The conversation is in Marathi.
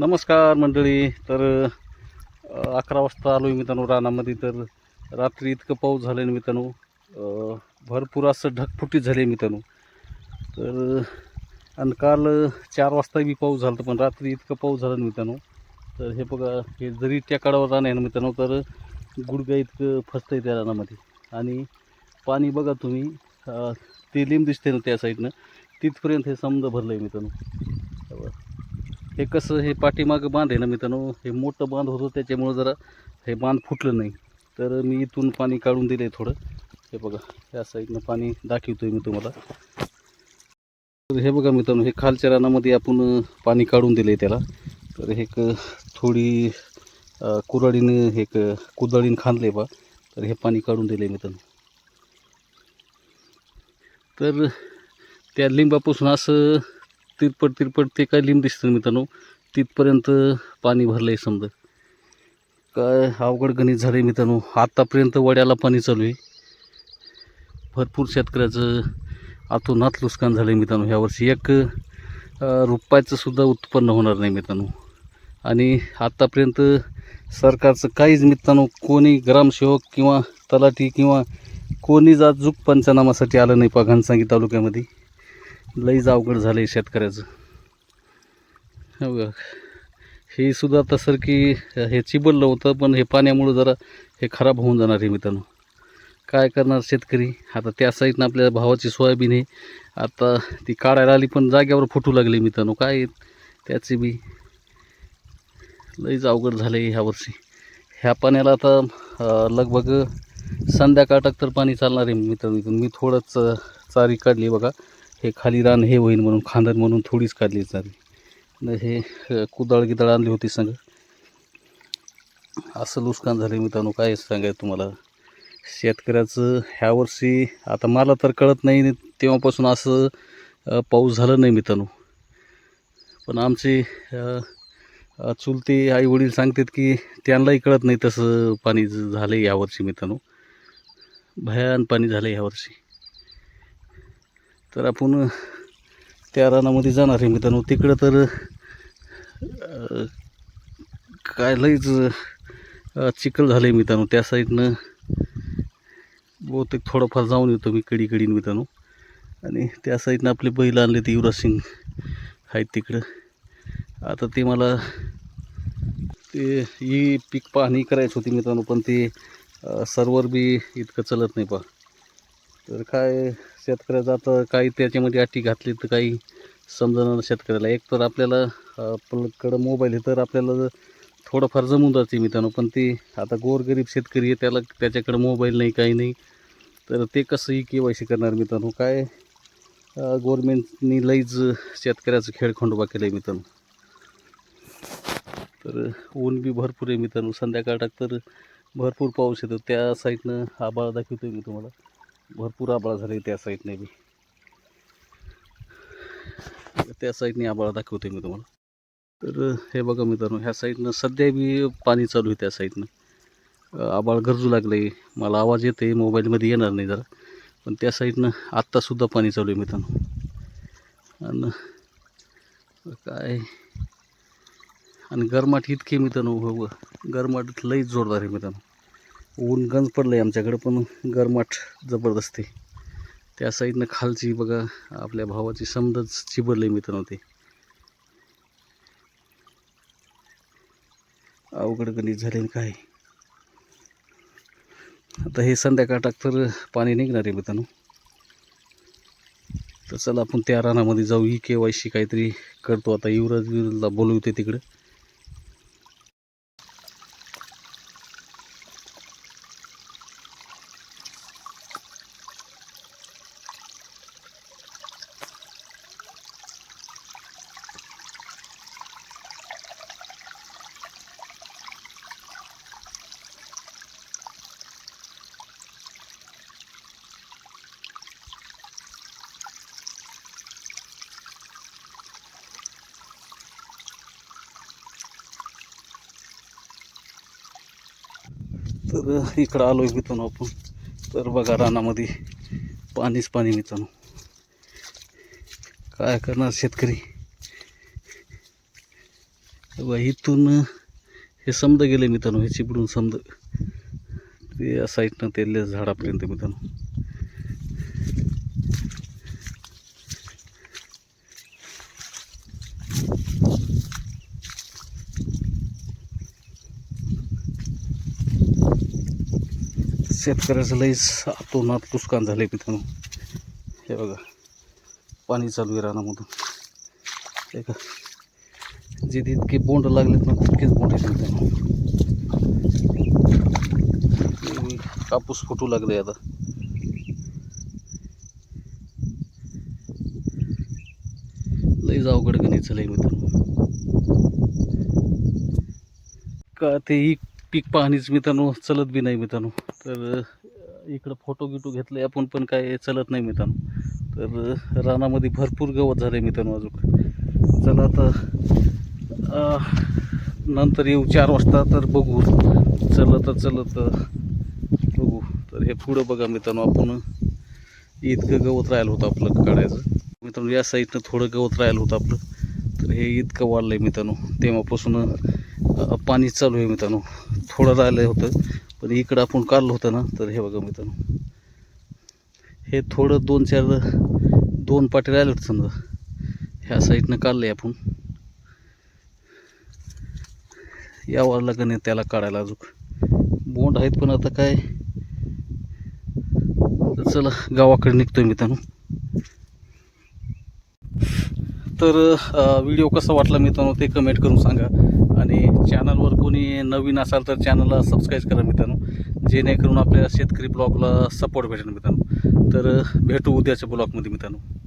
नमस्कार मंडळी. तर अकरा वाजता आलो आहे मित्रांनो रानामध्ये. तर रात्री इतकं पाऊस झालं आहे मित्रांनो. भरपूर असं ढगफुटी झाली आहे मित्रांनो. तर आणि काल चार वाजता बी पाऊस झाला होता, पण रात्री इतकं पाऊस झाला मित्रांनो. तर हे बघा हे जरी त्या कडावर रान आहे ना मित्रांनो तर गुडघ्या इतकं फसतं आहे त्या रानामध्ये. आणि पाणी बघा तुम्ही ते लिंब दिसते ना त्या साईडनं. तिथपर्यंत हे समजा भरलं आहे मित्रांनो हे कसं हे पाठीमागं बांध आहे ना मित्रांनो हे मोठं बांध होतं त्याच्यामुळं जरा हे बांध फुटलं नाही. तर मी इथून पाणी काढून दिलं आहे थोडं. हे बघा या साईडनं पाणी दाखवतो आहे मी तुम्हाला. तर हे बघा मित्रांनो हे खालच्या रानामध्ये आपण पाणी काढून दिलं आहे त्याला. तर हे थोडी कुराडीनं हे एक कुदळीनं खांदले बा. तर हे पाणी काढून दिलं आहे मित्रांनो. तर त्या लिंबापासून असं तिरपट तिरपट ते काय लिंब दिसतं मित्रांनो. तिथपर्यंत पाणी भरलं आहे समजा. काय अवघड गणित झालं आहे मित्रांनो. आत्तापर्यंत वड्याला पाणी चालू आहे. भरपूर शेतकऱ्याचं आतोनात नुकसान झालं आहे मित्रांनो ह्यावर्षी एक अं, सुद्धा उत्पन्न होणार नाही मित्रांनो. आणि आत्तापर्यंत सरकारचं काहीच मित्रांनो कोणी ग्रामसेवक किंवा तलाठी किंवा कोणीच अजूक पंचनामासाठी आलं नाही पा घनसांगी तालुक्यामध्ये. लईच अवघड झालं आहे शेतकऱ्याचं. हो का हे सुद्धा तसं की हे चिबललं होतं पण हे पाण्यामुळं जरा हे खराब होऊन जाणार आहे मित्रांनो. काय करणार शेतकरी? आता त्या साईडनं आपल्या भावाची सोयाबीन आहे. आता ती काढायला आली पण जाग्यावर फुटू लागली मित्रांनो. काय त्याचे बी लईच अवघड झालं आहे ह्या वर्षी. ह्या पाण्याला आता लगभग संध्याकाळ तक तर पाणी चालणार आहे मित्रांनो. मी थोडंच चारी काढली बघा. हे खाली रान हे होईल म्हणून खांदर म्हणून थोडीच काढली चारी न हे अं, कुदळ गिदळ आणली होती संग. असं नुकसान झालं मित्रांनो काय सांगायचं तुम्हाला? शेतकऱ्याचं ह्या वर्षी आता मला तर कळत नाही तेव्हापासून असं पाऊस झालं नाही मित्रांनो. पण आमचे चुलते आई वडील सांगतात की त्यांनाही कळत नाही तसं पाणी झालं आहे यावर्षी मित्रांनो. भयान पाणी झालं आहे ह्यावर्षी तर आपण त्या रानामध्ये जाणार आहे मित्रांनो. तिकडं तर काय लईच चिखल झालं आहे मित्रांनो. त्या साईडनं बहुतेक थोडंफार जाऊन येतो मी कडी कडीन मित्रांनो. आणि त्या साईडनं आपले बैल आणले ते युवराज सिंग आहेत तिकडं. आता ते मला ते ही पीक पाहणी करायची होती मित्रांनो पण ते सर्वर बी इतकं चलत नाही पा तर काय शेतकऱ्याचं आता काही त्याच्यामध्ये अटी घातली तर काही समजणार शेतकऱ्याला. एक तर आपल्याला आपल्याकडं मोबाईल आहे तर आपल्याला थोडंफार जमून जाते मित्रांनो पण ते आता गोरगरीब शेतकरी आहे त्याला त्याच्याकडं मोबाईल नाही काही नाही. तर ते कसंही के वाय सी करणार मित्रांनो? काय गव्हर्मेंटनी लईच शेतकऱ्याचं खेळखंडोबा केलं आहे मित्रांनो. तर ऊन बी भरपूर आहे मित्रांनो. संध्याकाळ तर भरपूर पाऊस येतो. त्या साईडनं आबाळ दाखवतो आहे मी तुम्हाला. भरपूर आबाळ झाले त्या साईडने बी. त्या साईडने आबाळ दाखवते मी तुम्हाला. तर हे बघा मित्रांनो ह्या साईडनं सध्या बी पाणी चालू आहे त्या साईडनं आबाळ गरजू लागलं आहे मला आवाज येते आहे मोबाईलमध्ये येणार नाही जरा. पण त्या साईडनं आत्तासुद्धा पाणी चालू आहे मित्रांनो. आणि काय? आणि गरमाट इतके मित्रांनो हो, हो. गरमाट लईच जोरदार आहे मित्रांनो. ऊन गंज पडलं आहे आमच्याकडं पण गरमाट जबरदस्त आहे. त्या साईडनं खालची बघा आपल्या भावाची समजच चिबरली आहे मित्रांनो ते. अवघड गणित झाले काय. आता हे संध्याकाळ टाक तर पाणी निघणार आहे मित्रांनो. तर चला आपण त्या रानामध्ये जाऊ ही के वाय सी काहीतरी करतो. आता युवराज विवराजला बोलवते तिकडं. तर इकडं आलो आहे मित्रांनो आपण. तर बघा रानामध्ये पाणीच पाणी मित्रांनो. काय करणार शेतकरी? बघा इथून हे समद गेले मित्रांनो हे चिपडून समजा ते या साईडनं ते झाडापर्यंत मित्रांनो. शेतकऱ्याचं लईच आतोनात नुकसान आहे मित्रांनो. हे बघा पाणी चालू आहे रानामधून. हे का? जे तितके बोंड लागलेत ना तितकेच बोंड आहेत मित्रांनो. कापूस फुटू लागले आता. लईच अवघड गणित झालंय मित्रांनो. का ते पीक पाहणीच मित्रांनो चलत बी नाही मित्रांनो. तर इकडं फोटो गिटो घेतले आपण पण काय चलत नाही मित्रांनो. तर रानामध्ये भरपूर गवत झालं आहे मित्रांनो अजून. चला आता नंतर येऊ चार वाजता तर बघू. चलत चलत बघू. तर हे पुढं बघा मित्रांनो आपण इतकं गवत राहिलं होतं आपलं काढायचं. मित्रांनो या साईडनं थोडं गवत राहिलं होतं आपलं. तर हे इतकं वाढलं आहे मित्रांनो. तेव्हापासून पाणी चालू आहे मित्रांनो. थोडं राहिलं होतं. पण इकडं आपण काढलं होतं ना तर हे बघा मित्रांनो. हे थोडं दोन चार दोन पाटी आले होते समजा. ह्या साईडनं काढलं आहे आपण. यावं लागेल त्याला काढायला अजून. बोंड आहेत पण आता काय? तर चला गावाकडे निघतोय मित्रांनो. तर व्हिडिओ कसा वाटला मित्रांनो ते कमेंट करून सांगा. आणि चॅनलवर कोणी नवीन असाल तर चॅनलला सबस्क्राईब करा मित्रांनो. जेणेकरून आपल्या शेतकरी ब्लॉगला सपोर्ट भेटेल मित्रांनो. तर भेटू उद्याच्या ब्लॉगमध्ये मित्रांनो.